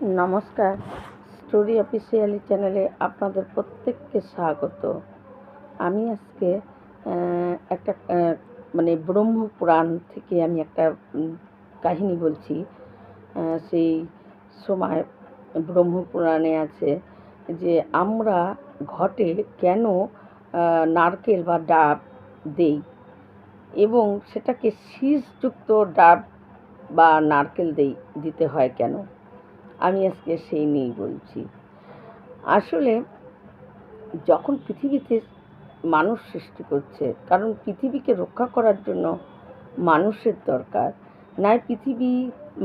নমস্কার। Story officially চ্যানেলে আপনাদের প্রত্যেককে স্বাগত। আমি আজকে একটা মানে ব্রহ্মপুরাণ থেকে আমি একটা কাহিনী বলছি। সেই সময় ব্রহ্মপুরাণে আছে যে আমরা ঘটে কেন নারকেল বা ডাব দেই এবং সেটাকে শীষযুক্ত ডাব বা নারকেল দেই, দিতে হয় কেন? আমি আজকে সেই নিয়েই বলছি। আসলে যখন পৃথিবীতে মানুষ সৃষ্টি করছে, কারণ পৃথিবীকে রক্ষা করার জন্য মানুষের দরকার, নাই পৃথিবী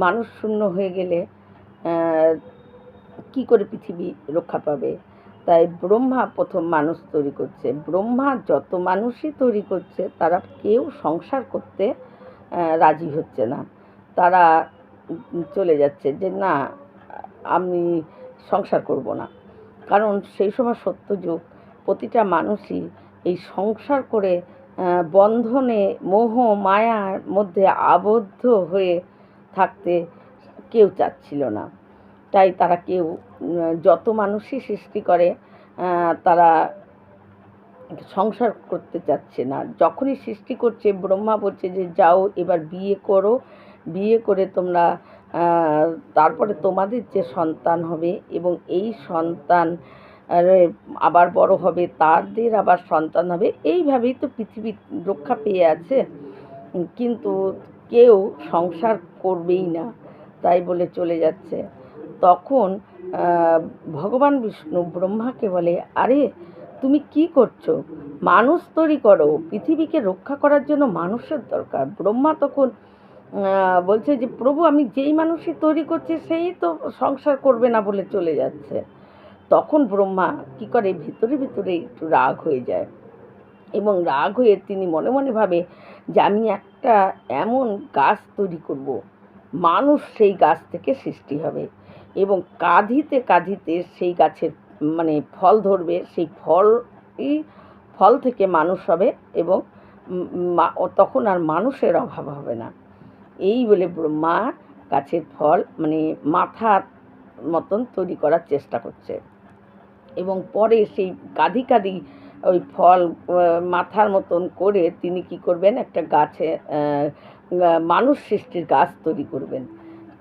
মানুষ শূন্য হয়ে গেলে কি করে পৃথিবী রক্ষা পাবে? তাই ব্রহ্মা প্রথম মানুষ তৈরি করছে। ব্রহ্মা যত মানুষই তৈরি করছে, তারা কেউ সংসার করতে রাজি হচ্ছে না। তারা চলে যাচ্ছে যে, না আমি সংসার করব না। কারণ সেই সময় সত্যযুগ প্রতিটা মানুষই এই সংসার করে বন্ধনে মোহ, মায়ার মধ্যে আবদ্ধ হয়ে থাকতে কেউ চাচ্ছিল না। তাই তারা কেউ যত মানুষই সৃষ্টি করে তারা সংসার করতে চাচ্ছে না। যখনই সৃষ্টি করছে, ব্রহ্মা বলছে যে, যাও, এবার বিয়ে করো। বিয়ে করে তোমরা তারপরে তোমাদের যে সন্তান হবে এবং এই সন্তান আবার বড় হবে, তাদের আবার সন্তান হবে, এইভাবেই তো পৃথিবী রক্ষা পেয়ে আছে। কিন্তু কেউ সংসার করবেই না, তাই বলে চলে যাচ্ছে। তখন ভগবান বিষ্ণু ব্রহ্মাকে বলে, আরে, তুমি কি করছ? মানুষ তৈরি করো। পৃথিবীকে রক্ষা করার জন্য মানুষের দরকার। ব্রহ্মা তখন বলছে যে, প্রভু, আমি যেই মানুষই তৈরি করছি, সেই তো সংসার করবে না বলে চলে যাচ্ছে। তখন ব্রহ্মা কি করে, ভিতরে ভিতরে একটু রাগ হয়ে যায় এবং রাগ হয়ে তিনি মনে মনে ভাবে যে, আমি একটা এমন গাছ তৈরি করব, মানুষ সেই গাছ থেকে সৃষ্টি হবে এবং কাঁধিতে কাঁধিতে সেই গাছের মানে ফল ধরবে, সেই ফলই, ফল থেকে মানুষ হবে এবং তখন আর মানুষের অভাব হবে না। এই বলে ব্রহ্মা গাছের ফল মানে মাথার মতন তৈরি করার চেষ্টা করছে। এবং পরে সেই কাঁধি কাঁধি ওই ফল মাথার মতন করে তিনি কি করবেন? একটা গাছে মানুষ সৃষ্টির গাছ তৈরি করবেন।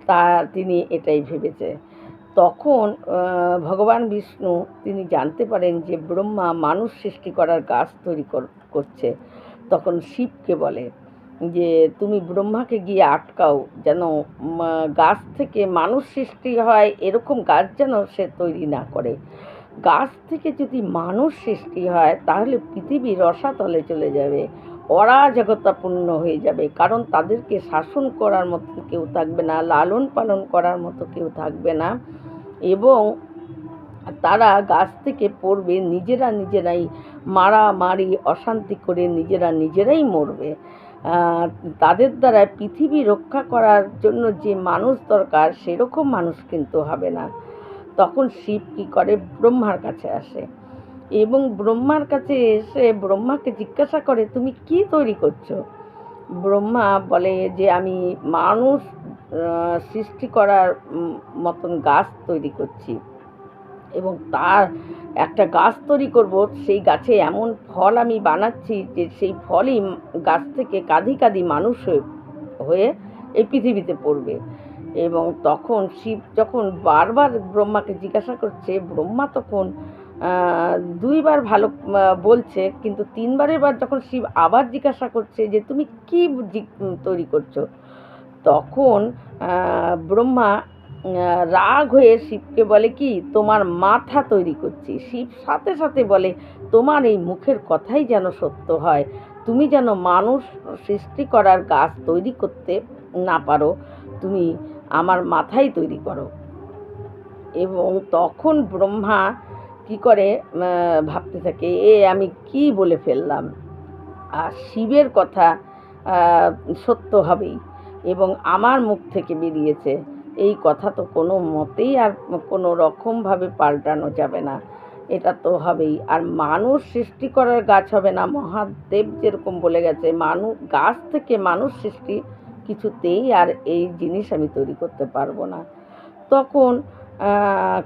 তা তিনি এটাই ভেবেছে। তখন ভগবান বিষ্ণু তিনি জানতে পারেন যে ব্রহ্মা মানুষ সৃষ্টি করার গাছ তৈরি কর- করছে। তখন শিবকে বলে যে তুমি ব্রহ্মাকে গিয়ে আটকাও, যেন গাছ থেকে মানুষ সৃষ্টি হয়, এরকম গাছ যেন সে তৈরি না করে। গাছ থেকে যদি মানুষ সৃষ্টি হয়, তাহলে পৃথিবী রসাতলে চলে যাবে, অরাজকতাপূর্ণ হয়ে যাবে, কারণ তাদেরকে শাসন করার মতো কেউ থাকবে না, লালন পালন করার মতো কেউ থাকবে না, এবং তারা গাছ থেকে পড়বে, নিজেরা নিজেরাই মারামারি, অশান্তি করে নিজেরা নিজেরাই মরবে। তাদের দ্বারা পৃথিবী রক্ষা করার জন্য যে মানুষ দরকার, সেরকম মানুষ কিন্তু হবে না। তখন শিব কী করে? ব্রহ্মার কাছে আসে। এবং ব্রহ্মার কাছে এসে ব্রহ্মাকে জিজ্ঞাসা করে, তুমি কি তৈরি করছ? ব্রহ্মা বলে যে, আমি মানুষ সৃষ্টি করার মতন গাছ তৈরি করছি। এবং তার একটা গাছ তৈরি করব, সেই গাছে এমন ফল আমি বানাচ্ছি যে সেই ফলই গাছ থেকে কাঁধি কাঁধি মানুষ হয়ে এই পৃথিবীতে পড়বে। এবং তখন শিব যখন বারবার ব্রহ্মাকে জিজ্ঞাসা করছে, ব্রহ্মা তখন দুইবার ভালো বলছে, কিন্তু তিনবারের বার যখন শিব আবার জিজ্ঞাসা করছে যে তুমি কি তৈরি করছ, তখন ব্রহ্মা রাগ হয়ে শিবকে বলে কি, তোমার মাথা তৈরি করছি। শিব সাথে সাথে বলে, তোমার এই মুখের কথাই যেন সত্য হয়। তুমি যেন মানুষ সৃষ্টি করার গাছ তৈরি করতে না পারো, তুমি আমার মাথাই তৈরি করো। এবং তখন ব্রহ্মা কি করে ভাবতে থাকে, এ, আমি কি বলে ফেললাম? আর শিবের কথা সত্য হবেই এবং আমার মুখ থেকে বেরিয়েছে। এই কথা তো কোনো মতেই আর কোনো রকমভাবে পাল্টানো যাবে না। এটা তো হবেই। আর মানুষ সৃষ্টি করার গাছ হবে না। মহাদেব যেরকম বলে গেছে মানুষ গাছ থেকে মানুষ সৃষ্টি কিছুতেই আর এই জিনিস আমি তৈরি করতে পারব না। তখন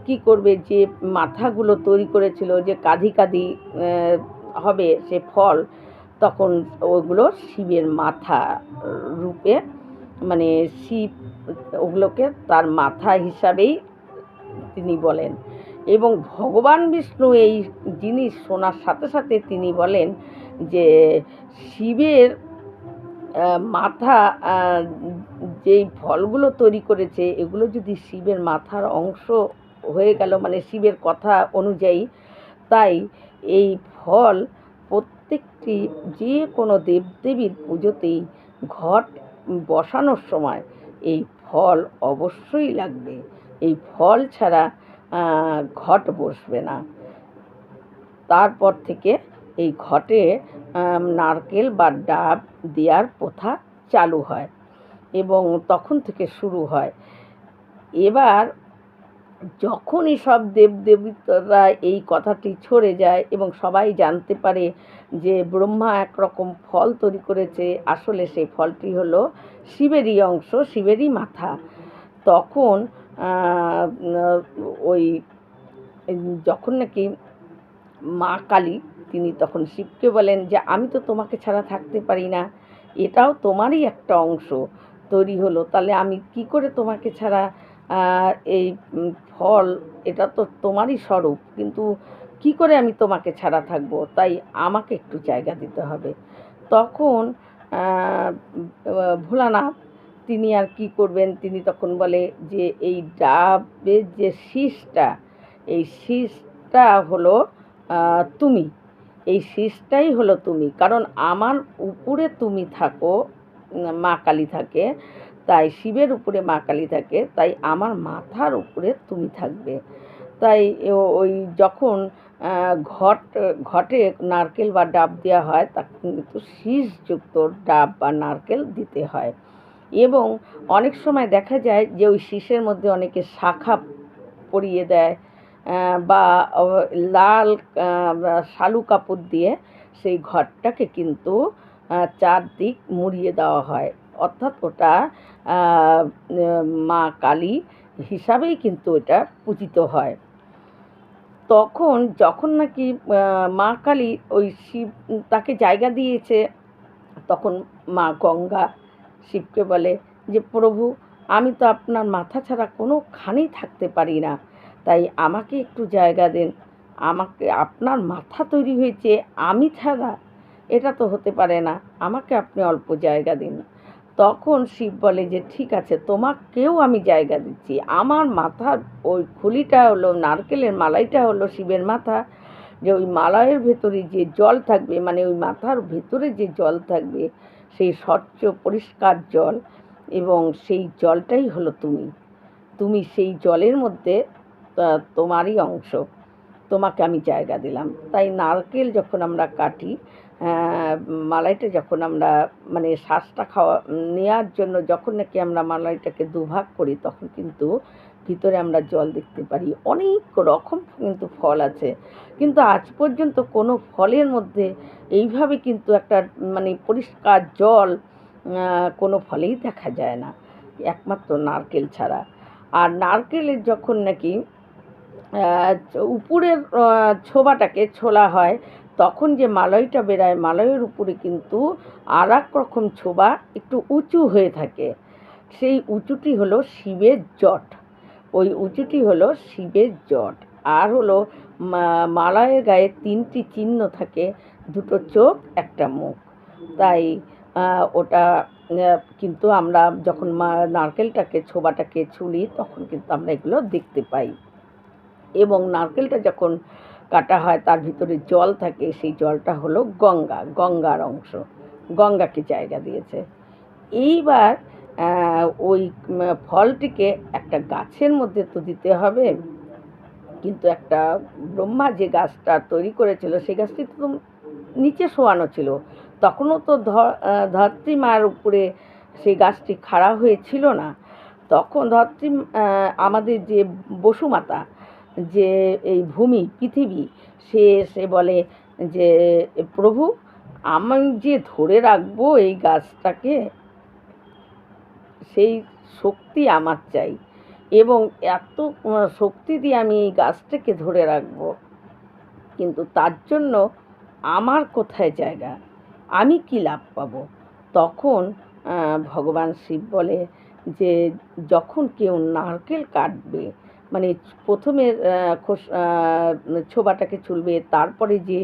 কি করবে? যে মাথাগুলো তৈরি করেছিল, যে কাঁধি কাঁধি হবে সে ফল, তখন ওগুলো শিবের মাথা রূপে মানে শিব ওগুলোকে তার মাথা হিসাবেই তিনি বলেন। এবং ভগবান বিষ্ণু এই জিনিস শোনার সাথে সাথে তিনি বলেন যে শিবের মাথা যেই ফলগুলো তৈরি করেছে, এগুলো যদি শিবের মাথার অংশ হয়ে গেল মানে শিবের কথা অনুযায়ী, তাই এই ফল প্রত্যেকটি যে কোনো দেবদেবীর পুজোতেই ঘট বসানোর সময় এই ফল অবশ্যই লাগবে। এই ফল ছাড়া ঘট বসবে না। তারপর থেকে এই ঘটে নারকেল বা ডাব দেওয়ার প্রথা চালু হয় এবং তখন থেকে শুরু হয়। এবার যখনই সব দেবদেবীরা এই কথাটি ছড়ে যায় এবং সবাই জানতে পারে যে ব্রহ্মা একরকম ফল তৈরি করেছে, আসলে সেই ফলটি হলো শিবেরই অংশ, শিবেরই মাথা। তখন ওই, যখন নাকি মা কালী, তিনি তখন শিবকে বলেন যে, আমি তো তোমাকে ছাড়া থাকতে পারি না, এটাও তোমারই একটা অংশ, তৈরি হলো, তাহলে আমি কি করে তোমাকে ছাড়া এই ফল, এটা তো তোমারই স্বরূপ, কিন্তু কি করে আমি তোমাকে ছাড়া থাকব? তাই আমাকে একটু জায়গা দিতে হবে। তখন ভোলানাথ, তিনি আর কি করবেন? তিনি তখন বলে যে, এই ডাবের যে শীষটা, এই শীষটা হলো তুমি। এই শীষটাই হলো তুমি। কারণ আমার উপরে তুমি থাকো, মা কালী থাকে তাই শিবের উপরে মা কালী থাকে, তাই আমার মাথার উপরে তুমি থাকবে। তাই ওই যখন ঘট, ঘটে নারকেল বা ডাব দেওয়া হয় তখন কিন্তু শীষযুক্ত ডাব বা নারকেল দিতে হয়। এবং অনেক সময় দেখা যায় যে ওই শীষের মধ্যে অনেকে শাখা পরিয়ে দেয় বা লাল শালু কাপড় দিয়ে সেই ঘরটাকে কিন্তু চারদিক মুড়িয়ে দেওয়া হয়। অর্থাৎ ওটা মা কালী হিসাবেই কিন্তু এটা পূজিত হয়। তখন যখন নাকি মা কালী ওই শিব তাকে জায়গা দিয়েছে, তখন মা গঙ্গা শিবকে বলে যে, প্রভু, আমি তো আপনার মাথা ছাড়া কোনোখানেই থাকতে পারি না। তাই আমাকে একটু জায়গা দেন। আমাকে, আপনার মাথা তৈরি হয়েছে আমি ছাড়া। এটা তো হতে পারে না। আমাকে আপনি অল্প জায়গা দিন। তখন শিব বলে যে, ঠিক আছে, তোমাকেও আমি জায়গা দিচ্ছি। আমার মাথার ওই খুলিটা হলো, নারকেলের মালাইটা হলো শিবের মাথা। যে, ওই মালাইয়ের ভেতরে যে জল থাকবে মানে ওই মাথার ভেতরে যে জল থাকবে, সেই স্বচ্ছ, পরিষ্কার জল এবং সেই জলটাই হলো তুমি। তুমি সেই জলের মধ্যে তোমারই অংশ। তোমাকে আমি জায়গা দিলাম। তাই নারকেল যখন আমরা কাটি মালাইটা যখন আমরা মানে শ্বাসটা খাওয়া নেওয়ার জন্য যখন নাকি আমরা মালাইটাকে দুভাগ করি, তখন কিন্তু ভিতরে আমরা জল দেখতে পারি। অনেক রকম কিন্তু ফল আছে। কিন্তু আজ পর্যন্ত কোনো ফলের মধ্যে এইভাবে কিন্তু একটা মানে পরিষ্কার জল কোনো ফলেই দেখা যায় না। একমাত্র নারকেল ছাড়া। আর নারকেলের যখন নাকি উপরের ছোবাটাকে ছোলা হয়, তখন যে মালয়টা বেরায়, মালয়ের উপরে কিন্তু আর রকম ছোবা একটু উঁচু হয়ে থাকে। সেই উঁচুটি হলো শিবের জট। ওই উঁচুটি হলো শিবের জট। আর হলো মালয়ের গায়ে তিনটি চিহ্ন থাকে, দুটো চোখ, একটা মুখ। তাই ওটা কিন্তু আমরা যখন নারকেলটাকে, ছোবাটাকে ছুলি, তখন কিন্তু আমরা এগুলো দেখতে পাই। এবং নারকেলটা যখন কাটা হয় তার ভিতরে জল থাকে সেই জলটা হলো গঙ্গা গঙ্গার অংশ। গঙ্গাকে জায়গা দিয়েছে। এইবার ওই ফলটিকে একটা গাছের মধ্যে তো দিতে হবে। কিন্তু একটা ব্রহ্মা যে গাছটা তৈরি করেছিল সেই গাছটি তো নিচে শোয়ানো ছিল। তখনও তো ধ- আহ, মার উপরে সেই গাছটি খাড়া হয়েছিল না। তখন ধরিত্রী আমাদের যে বসুমাতা যে এই ভূমি, পৃথিবী, সে সে বলে যে, প্রভু, আমি যে ধরে রাখব এই গাছটাকে, সেই শক্তি আমার চাই। এবং এত শক্তি দিয়ে আমি এই গাছটাকে ধরে রাখব। কিন্তু তার জন্য আমার কোথায় জায়গা? আমি কি লাভ পাবো? তখন ভগবান শিব বলে যে, যখন কেউ নারকেল কাটবে মানে প্রথমে ছোবাটাকে চুলবে, তারপরে যে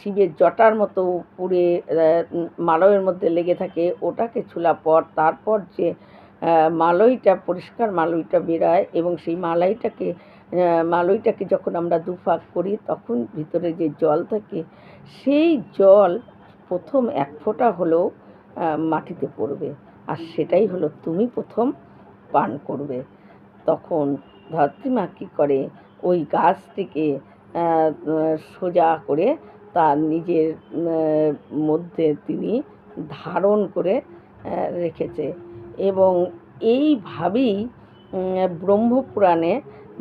শিবের জটার মতো পুড়ে মালয়ের মধ্যে লেগে থাকে, ওটাকে ছুলা পর, তারপর যে মালইটা পরিষ্কার মালইটা বেরায় এবং সেই মালাইটাকে মালইটাকে যখন আমরা দুফাক করি, তখন ভিতরে যে জল থাকে, সেই জল প্রথম এক ফোঁটা হলেও মাটিতে পড়বে। আর সেটাই হলো তুমি প্রথম পান করবে। তখন ধরিত্রীমা কী করে? ওই গাছটিকে সোজা করে তার নিজের মধ্যে তিনি ধারণ করে রেখেছে। এবং এইভাবেই ব্রহ্মপুরাণে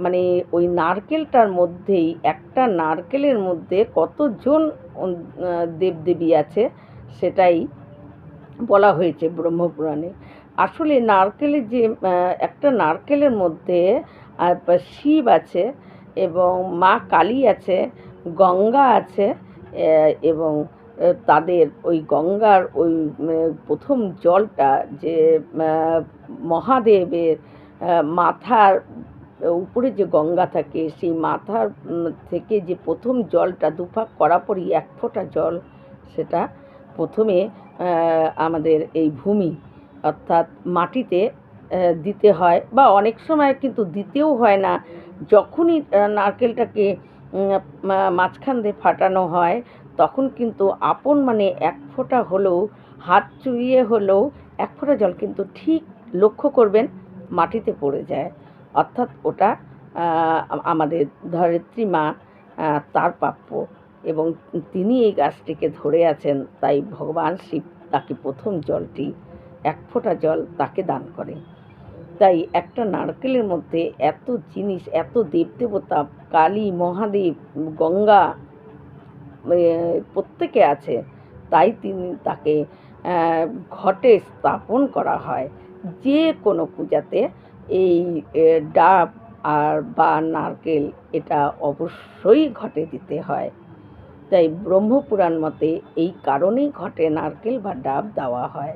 মানে ওই নারকেলটার মধ্যেই, একটা নারকেলের মধ্যে কতজন দেবদেবী আছে সেটাই বলা হয়েছে ব্রহ্মপুরাণে। আসলে নারকেলের যে একটা নারকেলের মধ্যে আহ, শিব আছে এবং মা কালী আছে গঙ্গা আছে এবং তাদের ওই গঙ্গার ওই প্রথম জলটা যে মহাদেবের মাথার উপরে যে গঙ্গা থাকে সেই মাথার থেকে যে প্রথম জলটা দুপাক করা পরই এক ফোঁটা জল সেটা প্রথমে আমাদের এই ভূমি অর্থাৎ মাটিতে দিতে হয় বা অনেক সময় কিন্তু দিতেও হয় না। যখনই নারকেলটাকে মাঝখান দিয়ে ফাটানো হয়, তখন কিন্তু আপন মানে এক ফোঁটা হলেও, হাত চুইয়ে হলেও এক ফোঁটা জল কিন্তু ঠিক লক্ষ্য করবেন, মাটিতে পড়ে যায়। অর্থাৎ ওটা আমাদের ধরিত্রী মা তার প্রাপ্য এবং তিনি এই গাছটিকে ধরে আছেন, তাই ভগবান শিব তাকে প্রথম জলটি, এক ফোঁটা জল তাকে দান করে তাই একটা নারকেলের মধ্যে এত জিনিস, এত দেবদেবতা, কালী, মহাদেব, গঙ্গা প্রত্যেকে আছে, তাই তিনি তাকে ঘটে স্থাপন করা হয়। যে কোনো পূজাতে এই ডাব আর বা নারকেল এটা অবশ্যই ঘটে দিতে হয়। তাই ব্রহ্মপুরাণ মতে এই কারণেই ঘটে নারকেল বা ডাব দেওয়া হয়।